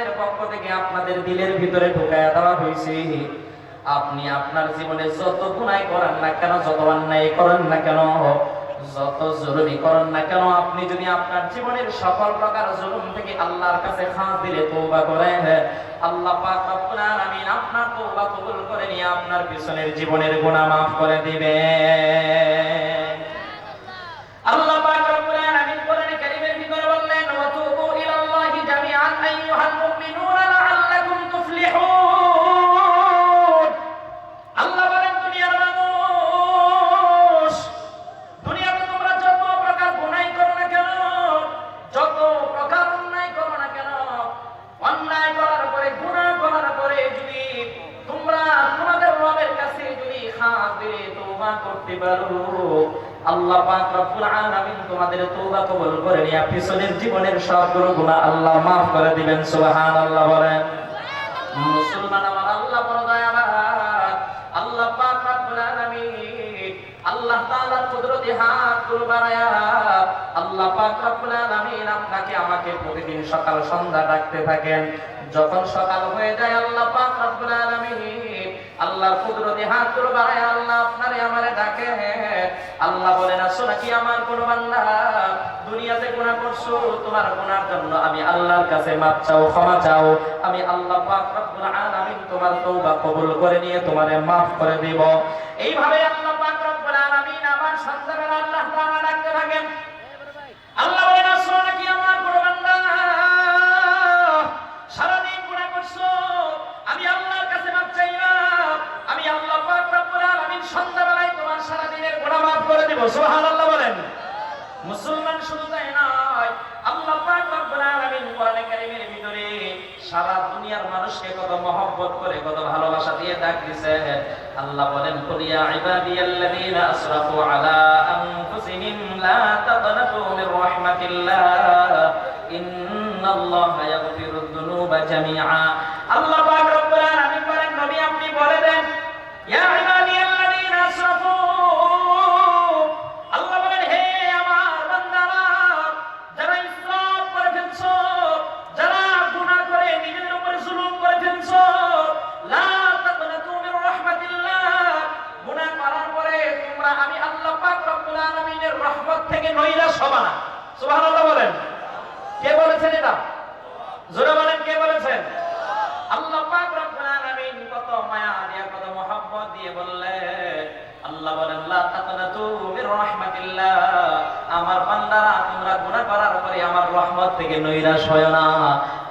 আমাদের পক্ষ থেকে আপনাদের দিলের ভিতরে ঢুকায়া দেওয়া হয়েছে। আপনি আপনার জীবনে যত গুনাই করেন না কেন, যত অন্যায় করেন না কেন, যত জরুরি করেন না কেন, আপনি যদি আপনার জীবনের সকল প্রকার জুলুম থেকে আল্লাহর কাছে খাস দিলে তওবা করেন। আল্লাহ পাক রব্বুল আলামিন আপনার তওবা কবুল করে নিয়ে আপনার পিছনের জীবনের গুনাহ মাফ করে দিবেন। আল্লাহ সবগুলো গুনাহ আল্লাহ maaf করে দিবেন, সুবহানাল্লাহ বলেন। মুসলমান আমার আল্লাহ বড় আল্লাহ পাক রব্বুল আলামিন আল্লাহ কুদরতি হাত আল্লাহ পাক রব্বুল আলামিন আপনাকে আমাকে প্রতিদিন সকাল সন্ধ্যা ডাকতে থাকেন। যখন সকাল হয়ে যায়, আল্লাহ পাক রব্বুল আলামিন আল্লাহর কুদরতি হাতগুলো বাড়ায় আল্লাহ আপনারে আমারে ডাকে। আল্লাহ বলেন আসো নাকি আমার কোন বান্দা? দুনিয়াতে গুনাহ করছ, তোমার গুনার জন্য আমি আল্লাহর কাছে মাপ চাও, ক্ষমা চাও। আমি আল্লাহ পাক রব্বুল আলামিন তোমার তওবা কবুল করে নিয়ে তোমারে মাফ করে দেব। এইভাবে সন্ধ্যাবেলায় তোমার সারাদিনের মাফ করে দেব, সুবহানাল্লাহ বলেন। মুসলমান শুধু তাই নয়, আল্লাহ পাক রব্বুল আলামিন কোরআনে কারীমের ভিতরে সারা দুনিয়ার মানুষকে কত মহব্বত করে, কত ভালোবাসা দিয়ে ডাক দিয়েছে আল্লাহ বলেন, কুল ইয়া ইবাদিয়াল্লাযীনা আসরাফু আলা আনফুসিহিম, লা তাকনাতু মির রাহমাতিল্লাহ ইন্নাল্লাহা ইয়াগফিরুদ যুনুবা জামিআ আল্লাহ পাক রব্বুল আলামিন বলেন, নবী আপনি বলে দেন, ইয়া ইবাদিয়াল্লাযীনা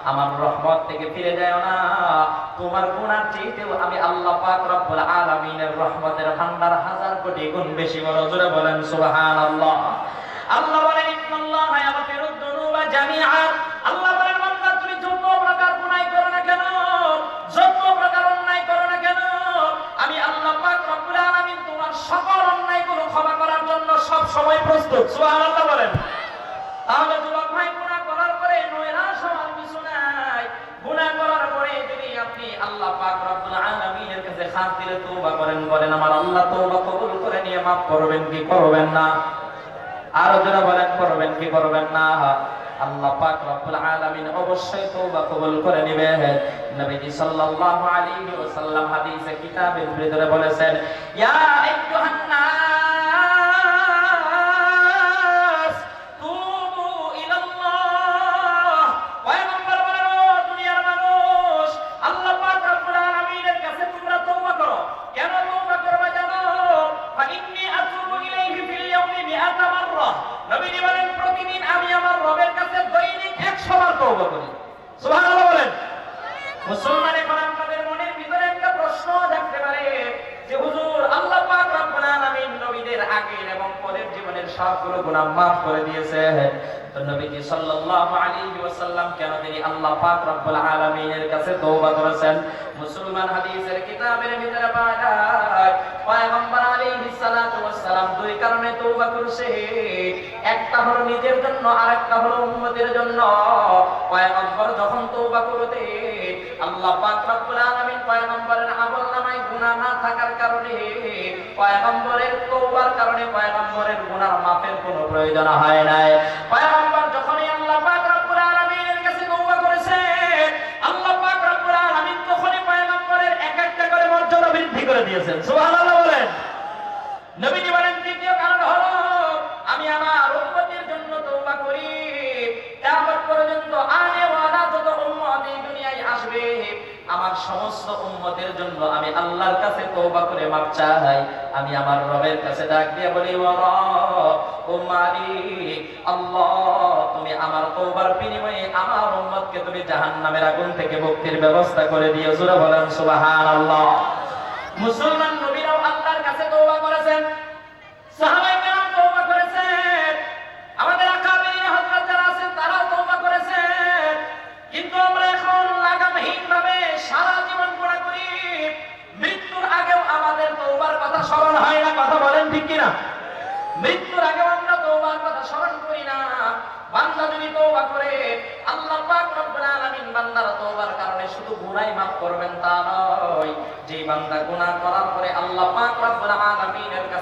আমার রহমত থেকে ফিরে যায় না। তোমার গুনার চাইতেও আমি আল্লাহ পাক রব্বুল আলামিনের রহমতের ভান্ডার হাজার কোটি গুণ বেশি বড়। জোরে বলেন, সুবহানাল্লাহ। আল্লাহ বলেন জন্য সব সময় প্রস্তুত, সুবহানাল্লাহ বলেন। তাহলে যুবক ভাই, গুনাহ করার পরে নৈরাশ হওয়ার কিছু নাই। গুনাহ করার পরে যদি আপনি আল্লাহ পাক রব্বুল আলামিনের কাছে খাস দিলে তওবা করেন, বলেন, আমার আল্লাহ তওবা কবুল করে নিয়ে মাফ করবেন কি করবেন না? আরও যারা বলেন, করবেন কি করবেন না? আল্লাহ পাক রব্বুল আলামিন অবশ্যই তওবা কবুল করে নেবেন। নবীজি সাল্লাল্লাহু আলাইহি ওয়াসাল্লাম হাদিসে কিতাবের ভিতরে বলেছেন, ইয়া আইয়ুহান মুসলমান এখন আপনাদের মনের ভিতরে একটা প্রশ্ন থাকতে পারে যে, হুজুর, আল্লাহ পাক রব্বুল আলামিন নবীদের আগের এবং পরের জীবনের সবগুলো গুনাহ মাফ করে দিয়েছে তো নবীজি সাল্লাল্লাহু আলাইহি ওয়াসাল্লাম কেন তিনি আল্লাহ পাক রব্বুল আলামিনের কাছে তওবা করেছেন? মুসলমান হাদিসের কিতাবের ভিতরে পাওয়া যায়, পয়গম্বর আলাইহিস সালাতু ওয়াসসালাম দুই কারণে তওবা করেছে। একটা হলো নিজের জন্য, আরেকটা হলো উম্মতের জন্য। পয়গম্বর যখন তওবা করতে আল্লাহ পাক রব্বুল আলামিন পয়গম্বরের আমল নামায় গুনাহ না থাকার কারণে, পয়গম্বরের তওবার কারণে পয়গম্বরের গুনাহ মাফের কোনো প্রয়োজন হয় নাই। পয়গম্বর যখনই আল্লাহ পাক রব্বুল আলামিনের কাছে তওবা করেছে, আল্লাহ পাক রব্বুল আলামিন তখনই পয়গম্বরের এক একটা করে মর্যাদা বৃদ্ধি করে দিয়েছেন। সুবহানাল্লাহ বলেন। নবীজি বলেন, দ্বিতীয় কারণ হলো, আমি আমার সমস্ত উম্মতের জন্য আমি আল্লাহর কাছে তওবা করে মাপ চাই। আমি আমার রবের কাছে ডাক দিয়ে বলি, ও রব, ও মালিক, আল্লাহ, তুমি আমার তওবার বিনিময়ে আমার উম্মতকে তুমি জাহান্নামের আগুন থেকে মুক্তির ব্যবস্থা করে দিও। জোরে বলেন, সুবহানাল্লাহ। মুসলমান নবীরাও আল্লাহর কাছে তওবা করেছেন। সাহাবায়ে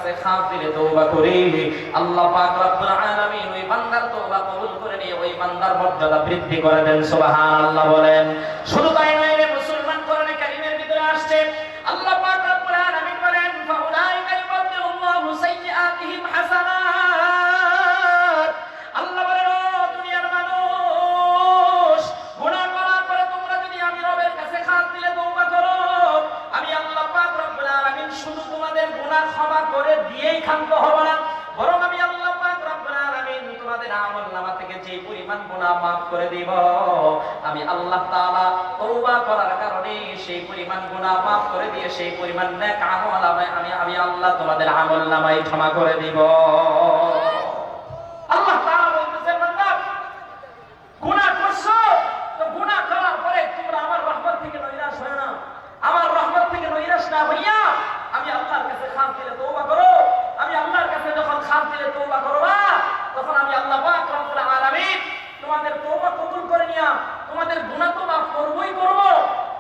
কাছে খাস দিলে তওবা করে আল্লাহ পাক রব্বুল আলামিন ওই বান্দার তওবা কবুল করে নিয়ে ওই বান্দার মর্যাদা বৃদ্ধি করে দেন, সুবহানাল্লাহ বলেন। শুধু সেই পরিমাণ নেক আমল আমি আমি আল্লাহ তোমাদের আমল নামাই ক্ষমা করে দিব আল্লাহ তাআলা বলতেছেন বান্দা গুনাহ করছ তো গুনাহ করার পরে তোমরা আমার রহমত থেকে নৈরাশ হয় না আমার রহমত থেকে নৈরাশ না হইয়া আমি আল্লাহর কাছে খান দিলে তওবা করো আমি আল্লাহর কাছে যখন খান দিলে তওবা করবা তখন আমি আল্লাহ পাক রব্বুল আলামিন তোমাদের তওবা কবুল করে নিয়া তোমাদের গুনাহ তো মাফ করবই করব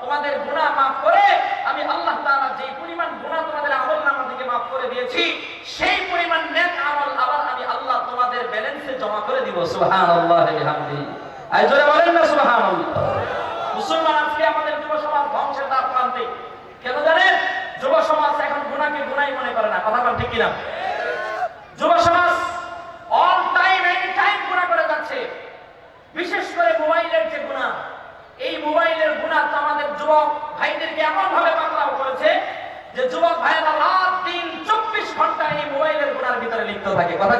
তোমাদের গুনাহ মাফ করে আমি আল্লাহ তাআলা যেই পরিমাণ গুনাহ তোমাদের আমলনামা থেকে মাফ করে দিয়েছি সেই পরিমাণ নেক আমল আবার আমি আল্লাহ তোমাদের ব্যালেন্সে জমা করে দিব সুবহানাল্লাহ বিহামদিহি আই জোরে বলেন না সুবহানাল্লাহ মুসলমান আজকে আমাদের যুব সমাজ ধ্বংসের দ্বার প্রান্তে কেন জানেন যুব সমাজ এখন গুনাহকে গুনাই মনে করে না কথা বল ঠিক কিনা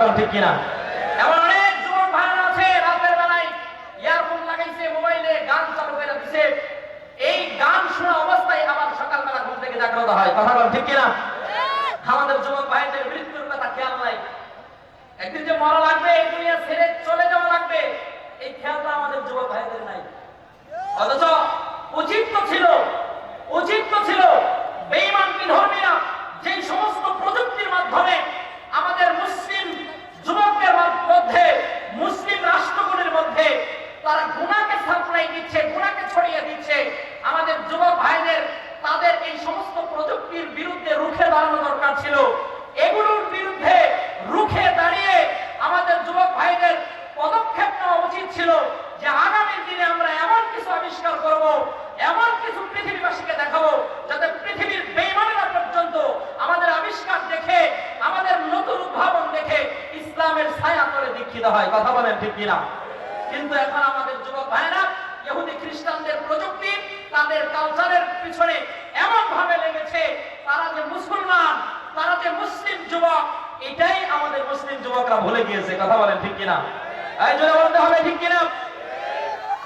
কোন কিনা? অনেক যুবক ভাইরা আছে, রাতের বেলায় ইয়ারফোন লাগাইছে, মোবাইলে গান চালু করে দিছে। এই গান শোনা অবস্থায় আবার সকালবেলা ঘুম থেকে হয়। কথা বল ঠিক কিনা? আমাদের যুবক ভাইদের মৃত্যুর কথা খেয়াল নাই একদিন যে মরা লাগবে, এই দুনিয়া ছেড়ে চলে যাওয়া লাগবে, এই খেয়ালটা আমাদের যুবক ভাইদের নাই। অথচ উচিত তো ছিল উচিত তো ছিল বেঈমান বিধর্মীরা যে সমস্ত প্রযুক্তির মাধ্যমে আমাদের মুসলিম যুবকদের মধ্যে মুসলিম রাষ্ট্রগুলির মধ্যে তারা গুণাকে সাপ্লাই দিচ্ছে গুণাকে ছড়িয়ে দিচ্ছে আমাদের যুবক ভাইদের তাদের এই সমস্ত প্রযুক্তির বিরুদ্ধে রুখে দাঁড়ানো দরকার ছিল এগুলোর বিরুদ্ধে রুখে দাঁড়িয়ে আমাদের যুবক ভাইদের পদক্ষেপ নেওয়া উচিত ছিল যে আগামী দিনে আমরা এমন কিছু আবিষ্কার করব এমন কিছু পৃথিবীবাসীকে দেখাবো যাতে পৃথিবীর বেইমানেরা পর্যন্ত আমাদের আবিষ্কার দেখে আমাদের নতুন উদ্ভাবন দেখে ইসলামের ছায়া করে দীক্ষিত হয়, কথা বলেন ঠিক কিনা? কিন্তু এখন আমাদের যুবক ভাইরা ইহুদি খ্রিস্টানদের প্রযুক্তি, তাদের কালচারের পিছনে এমন ভাবে লেগেছে, তারা যে মুসলমান, তারা যে মুসলিম যুবক, এটাই আমাদের মুসলিম যুবকরা ভুলে গিয়েছে, কথা বলেন ঠিক কিনা? এই জন্য বলতে হবে ঠিক কিনা?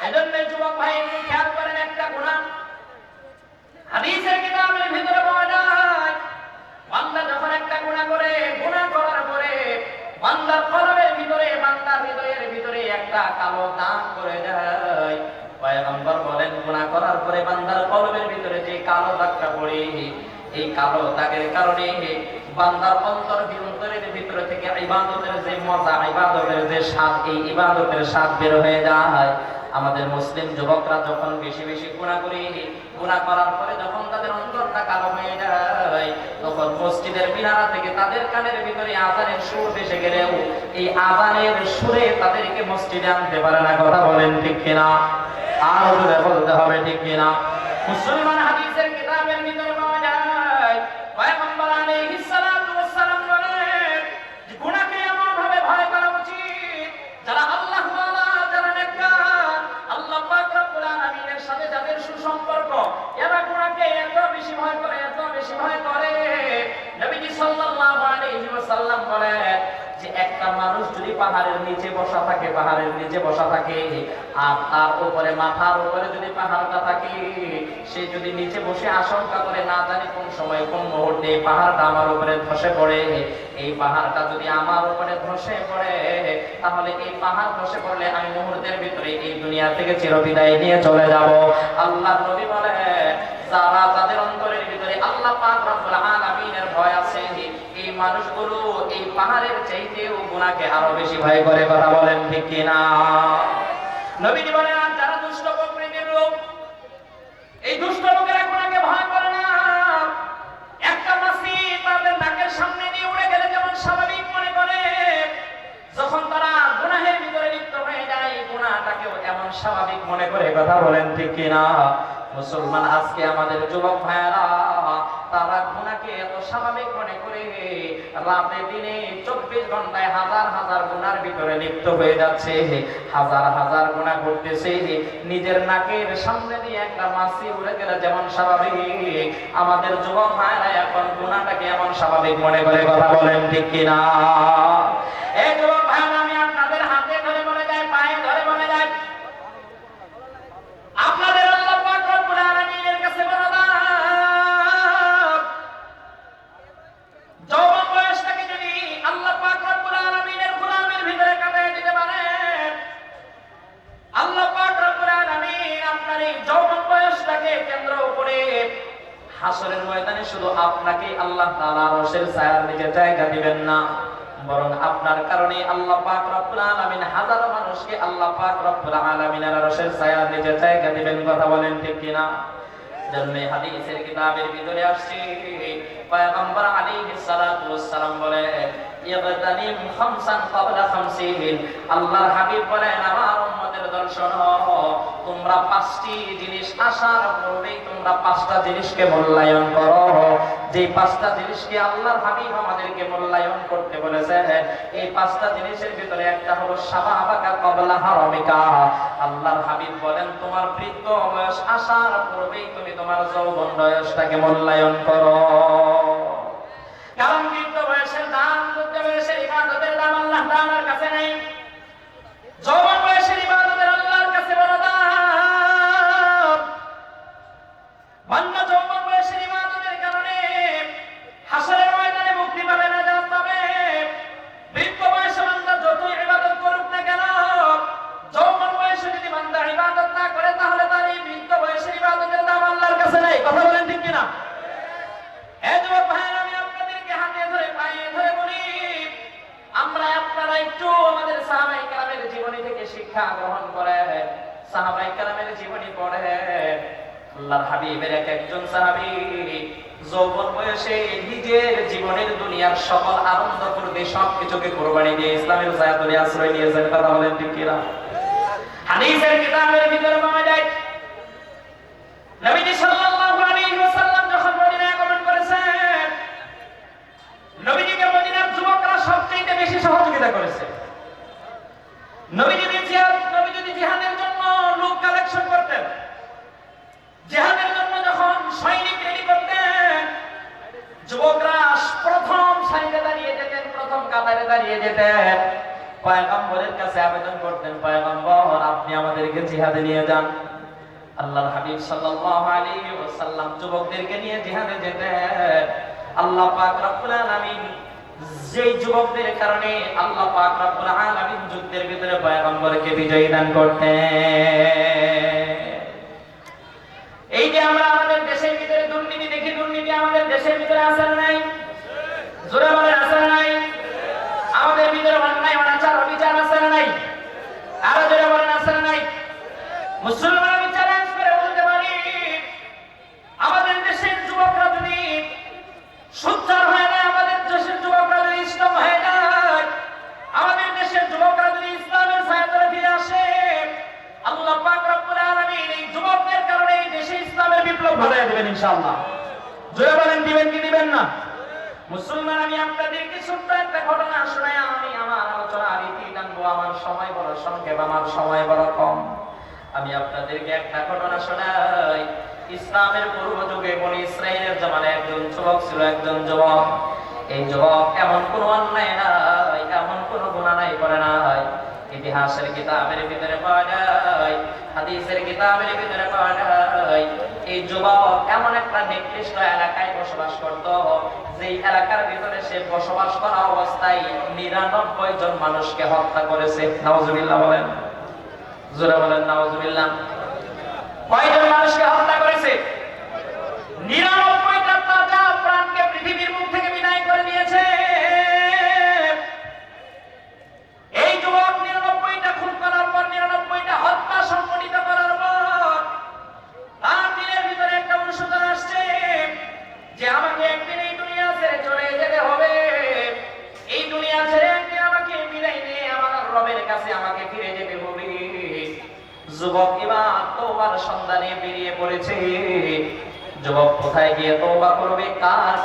এজন্য যুবক ভাই, খেয়াল করেন একটা গুণা হাদিসের কিতাবের ভিতরে পাওয়া যায়, বান্দা যখন একটা গুণা করে গুণা করার পরে বান্দার কলমের ভিতরে, বান্দার হৃদয়ের ভিতরে একটা কালো দাগ করে যায়। পয়গম্বর বলেন গুণা করার পরে বান্দার কলমের ভিতরে যে কালো দাগটা পড়ে, এই কালো দাগের কারণে বান্দার অন্তর অন্তরের ভিতরে থেকে ইবাদতের যে মজা, ইবাদতের যে স্বাদ, এই ইবাদতের স্বাদ বের হয়ে যায়। আমাদের মুসলিম যুবকরা যখন বেশি বেশি গুণা করি গুণা করার পরে যখন তাদের অন্তরটা কালো হয়ে যায়, তখন মসজিদের মিনারা থেকে তাদের কানের ভিতরে আজানের সুর ভেসে গেলেও এই আজানের সুরে তাদেরকে মসজিদে আনতে পারে না। কথা বলেন ঠিক কিনা? আর বলতে হবে ঠিক কিনা? মুসলমান হাদিসের একটা মানুষ যদি পাহাড়ের নিচে বসা থাকে, পাহাড়ের নিচে বসা থাকে, আর তার উপরে, মাথার উপরে যদি পাহাড়টা থাকে, সে যদি নিচে বসে আশঙ্কা করে, না জানি কোন সময়, কোন মুহূর্তে পাহাড়টা আমার উপরে ধসে পড়ে, এই পাহাড়টা যদি আমার উপরে ধসে পড়ে, তাহলে এই পাহাড় ধসে পড়লে আমি মুহূর্তের ভিতরে এই দুনিয়া থেকে চিরবিদায় নিয়ে চলে যাব। আল্লাহ নবী বলে, যারা তাদের অন্তরের ভিতরে আল্লাহ পাক রব্বুল আলামিনের ভয় আছে এই মানুষগুলো এই পাহাড়ের চাইতেও গুনাহকে আরও বেশি ভয় করে, কথা বলেন ঠিক কি না নবীজি বলেন, আর যারা দুষ্ট প্রকৃতির লোক, এই দুষ্ট লোকেরা গুনাহকে ভয় করে না। একটা মাছি তাদের নাকের সামনে দিয়ে উড়ে গেলে যেমন স্বাভাবিক মনে করে, যখন তারা গুনাহের ভিতরে লিপ্ত হয়ে যায়, গুনাহটাকেও এমন স্বাভাবিক মনে করে, কথা বলেন ঠিক কি না মুসলমান আজকে আমাদের যুবক ভাইয়েরা তারা গুনাকে এত স্বাভাবিক মনে করে রাতে দিনে চব্বিশ ঘন্টায় হাজার হাজার গুনার ভিতরে লিপ্ত হয়ে যাচ্ছে। হাজার হাজার গুণা করতেছে। নিজের নাকের সামনে দিয়ে একটা মাছি উড়ে গেলে যেমন স্বাভাবিক। আমাদের যুবক ভাইয়েরা এখন গুণাটাকে এমন স্বাভাবিক মনে করে, কথা বলেন ঠিক কিনা? এই আল্লাহ তাআলা রশের ছায়ার নিচে জায়গা দিবেন না। বরং আপনার কারণে আল্লাহ পাক রব্বুল আলামিন হাজারো মানুষকে আল্লাহ পাক রব্বুল আলামিনের রশের ছায়ার নিচে জায়গা দিবেন, কথা বলেন ঠিক কিনা? জন্মে হাদিসের কিতাবের ভিতরে আসছে পয়গম্বর আলাইহিস সালাতু ওয়াস বলে ইবতানিম খামসান ক্বাবলা খামসিন আল্লাহর হাবিব বলেন, আমার উম্মতের দর্শন তোমরা পাঁচটি জিনিস আসার পূর্বেই তোমরা পাঁচটা জিনিসকে মূল্যায়ন করো। যে পাঁচটা জিনিসকে আল্লাহর হাবিব আমাদেরকে মূল্যায়ন করতে বলেছে এই পাঁচটা জিনিসের ভিতরে একটা হলো সাবাবাকা ক্বাবলা হারামিকা। আল্লাহর হাবিব বলেন, তোমার বৃদ্ধ বয়স আসার পূর্বেই তুমি তোমার যৌবন বয়সটাকে মূল্যায়ন করো। তাআলার কাছে নাই। যৌবন একটু আমাদের সাহাবাই কালামের জীবনী থেকে শিক্ষা গ্রহণ করে। সাহাবাই কালামের জীবনী পড়ে। আল্লাহর হাবিবের এক একজন সাহাবী যৌবন বয়সে নিজের জীবনের দুনিয়ার সকল আনন্দ করতে সবকিছুকে কোরবানি দিয়ে ইসলামের জায়াতুলে আশ্রয় নিয়েছেন। কথা বলেন ঠিক কিনা? কিতাবের ভিতরে পাওয়া যায়, নবীজি সাল্লাল্লাহু আলাইহি ওয়াসাল্লাম যখন মদিনায় আগমন করেছেন নবীজিকে মদিনার যুবকরা সবচেয়ে বেশি সহযোগিতা করেছে। জিহাদ জিহাদের জন্য লোক কালেকশন করতেন। জিহাদের জন্য যখন সৈনিক রেডি করতেন, যুবকরা প্রথম দাঁড়িয়ে যেতেন, প্রথম কাতারে দাঁড়িয়ে যেতেন। পয়গম্বরের কাছে আবেদন করতেন, পয়গম্বর, আপনি আমাদেরকে জিহাদে নিয়ে যান। আল্লাহর হাবিব সাল্লাল্লাহু আলাইহি ওয়াসাল্লাম যুবকদেরকে নিয়ে জিহাদে যেতেন। আল্লাহ পাক রব্বুল আলামিন যেই যুবকদের কারণে আল্লাহ পাক রব্বুল আলামিন যুদ্ধের ভিতরে পয়গম্বরকে বিজয়ী দান করতেন। এই যে আমরা আমাদের দেশের ভিতরে দুর্নীতি দেখি, দুর্নীতি আমাদের দেশের ভিতরে আছে নাই? জোরে বলেন আছে নাই? আমাদের ভিতরে অন্যায়, অনাচার অবিচার আছে না নাই আরও জোরে বলেন আছে না নাই মুসলমান আমি চ্যালেঞ্জ করে বলতে পারি আমাদের দেশের যুবকরা যদি সুচ্চার হয়ে যায় আমাদের দেশের যুবকরা যদি ইসলাম হয়ে যায় আমাদের দেশের যুবকরা যদি ইসলামের ছায়াতলে ফিরে আসে আল্লাহ পাক রব্বুল আলামিন এই যুবকদের কারণে এই দেশে ইসলামের বিপ্লব ঘটায় দেবেন ইনশাআল্লাহ জোরে বলেন দিবেন কি দিবেন না মুসলমান আমি আপনাদেরকে ছোট্ট একটা ঘটনা শোনাই আমি আমার আলোচনা রীতি টানবো আমার সময় বড় সংক্ষেপ আমার সময় বড় কম আমি আপনাদেরকে একটা ঘটনা শোনাই ইসলামের পূর্ব যুগে বনি ইসরায়েলের জমানে একজন যুবক ছিল, একজন যুবক। এই যুবক এমন কোন অন্যায় নাই, এমন কোনো গুনাহ নাই করে নাই। ইতিহাসের কিতাবের ভিতরে পাওয়া যায়, হাদিসের কিতাবের ভিতরে পাওয়া যায়। এই যুবক এমন একটা এলাকায় বসবাস করত এলাকার ভিতরে সে বসবাস করা অবস্থায় নিরানব্বই জন মানুষকে হত্যা করেছে। নওয়াজুবিল্লাহ বলেন। জোরে বলেন নওয়াজুবিল্লাহ কয়জন মানুষকে হত্যা করেছে? নিরানব্বইটা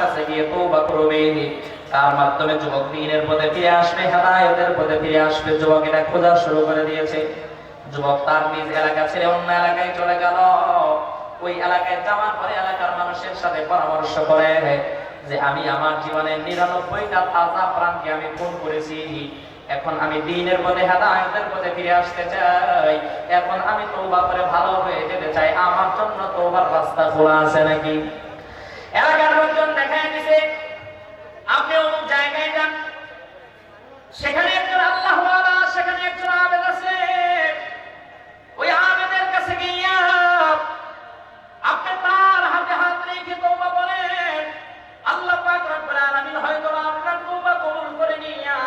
কাছে গিয়ে তৌবা করবে। কার মাধ্যমে যুবক দিনের পথে ফিরে আসবে, হেদায়তের পথে ফিরে আসবে। যুবক এটা খোঁজা শুরু করে দিয়েছে। যুবক তার নিজ এলাকা ছেড়ে অন্য এলাকায় চলে গেল। ওই এলাকায় যাওয়ার পরে এলাকার মানুষের সাথে পরামর্শ করে যে, আমি আমার নিরানব্বইটা তাজা প্রাণকে আমি করেছি। এখন আমি দিনের পথে, হেদায়তের পথে ফিরে আসতে চাই। এখন আমি তৌবা করে ভালো হয়ে যেতে চাই। আমার জন্য তৌবার রাস্তা খোলা আছে নাকি? এলাকার লোকজন দেখায় দিছে। আপনি অমুক জায়গায় যান। সেখানে একজন আল্লাহ সেখানে একজন আবেদ আছে। ওই আবেদের কাছে গিয়া আপনি তার হাতে হাত রেখে তওবা বলেন আল্লাহ পাক রব্বুল আলামিন হয়তো আপনার তওবা কবুল করে নিয়া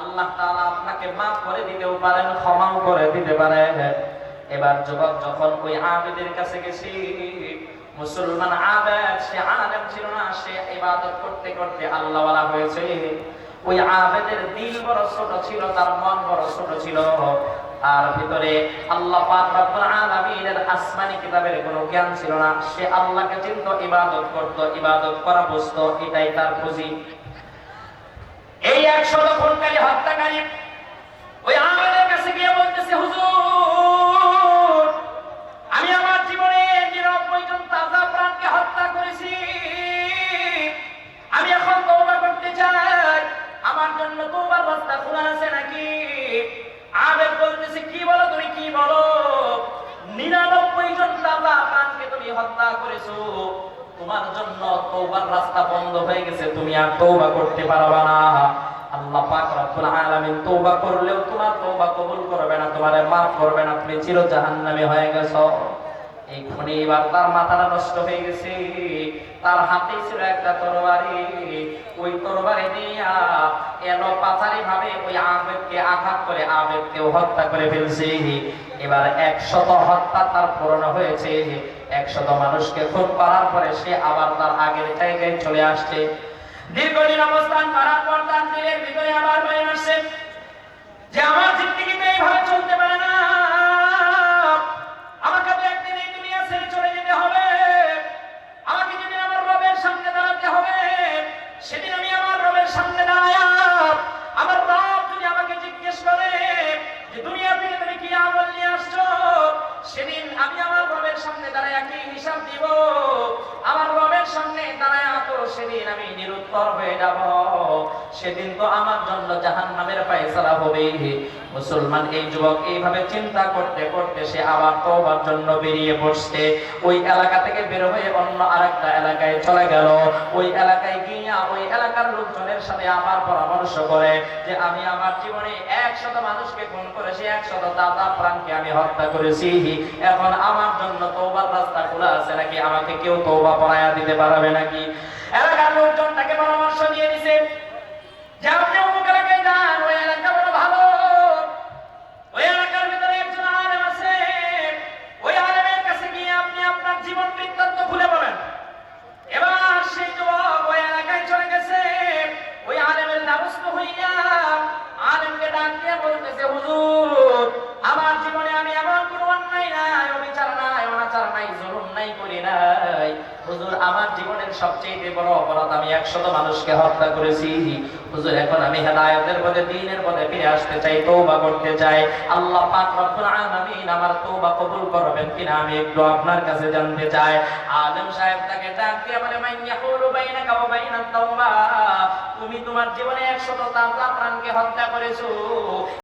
আল্লাহ তাআলা আপনাকে maaf করে দিতেও পারেন, ক্ষমাও করে দিতে পারেন। এবার যুবক যখন ওই আবেদের কাছে গেছি মুসলমান আবেদ, সে আলেম ছিল না, সে ইবাদত করতে করতে আল্লাহওয়ালা হয়েছে। ওই আবেদের দিল বড় ছোট ছিল, তার মন বড় ছোট ছিল। আর ভিতরে আল্লাহ পাক রব্বুল আলামিনের আসমানি কিতাবের কোনো জ্ঞান ছিল না। সে আল্লাহকে চিনত, ইবাদত করত, ইবাদত করা বুঝত, এটাই তার পুঁজি। এই একশত খুনকারী, হত্যাকারী ওই আমেদের কাছে গিয়ে বলতেছে, হুজুর আমি আমার জীবনে নিরানব্বই জন তাজা প্রাণকে হত্যা করেছি। আমি এখন তওবা করতে চাই। আমার জন্য তওবার রাস্তা খোলা আছে নাকি? আবেদ বলতেছে, কি বলো তুমি, কি বলো? নিরানব্বই জন তাজা প্রাণকে তুমি হত্যা করেছ। তোমার জন্য তওবার রাস্তা বন্ধ হয়ে গেছে। তুমি আর তওবা করতে পারবে না। আল্লাহ পাক রব্বুল আলামিন তওবা করলেও তোমার তওবা কবুল করবে না, তোমারে maaf করবে না। তুমি চির জাহান্নামী হয়ে গেছো। এবার তার মাথাটা নষ্ট হয়ে গেছে। তার হাতে ছিল একটা তরবারি। ওই তরবারি দিয়া এলো ভাবে ওই আঘাত করে হত্যা করে ফেলছে। এবার একশত হত্যা তার পূরণ হয়েছে। একশত মানুষকে খুন করার পরে সে আবার তার আগের জায়গায় চলে আসছে। দীর্ঘদিন অবস্থান করার পর তার দিলের ভিতরে আবার হয়ে আসছে। যে আমার জিন্দগিতে এইভাবে চলতে পারে না। আমাকে দুনিয়া থেকে মুসলমান এই যুবক এইভাবে চিন্তা করতে করতে সে আবার তওবার জন্য বেরিয়ে পড়ছে। ওই এলাকা থেকে বের হয়ে অন্য আরেকটা এলাকায় চলে গেল। ওই এলাকায় গিয়া ওই এলাকার লোকজনের সাথে আবার পরামর্শ করে যে আমি আমার জীবনে একশত মানুষকে খুন করেছি একশত দাদা প্রাণকে আমি হত্যা করেছি। এখন আমার জন্য তৌবার রাস্তা খোলা আছে নাকি আমাকে কেউ তৌবা পড়ায়া দিতে পারবে নাকি? এলাকার লোকজন তাকে পরামর্শ দিয়ে দিছে যে সবচেয়ে বড় অপরাধ, আমি একশত মানুষকে হত্যা করেছি। হুজুর, এখন আমি হেদায়েতের পথে দ্বীনের পথে ফিরে আসতে চাই, তওবা করতে চাই। আল্লাহ পাক রব্বুল আলামিন আমার তওবা কবুল করবেন কিনা আমি একটু আপনার কাছে জানতে চাই। আলেম সাহেব তাকে ডাক দিয়ে বলে মাইন ইয়াহুলু বাইনাকা ওয়া বাইনাত তাওবা। তুমি তোমার জীবনে একশত তাজা প্রাণকে হত্যা করেছ।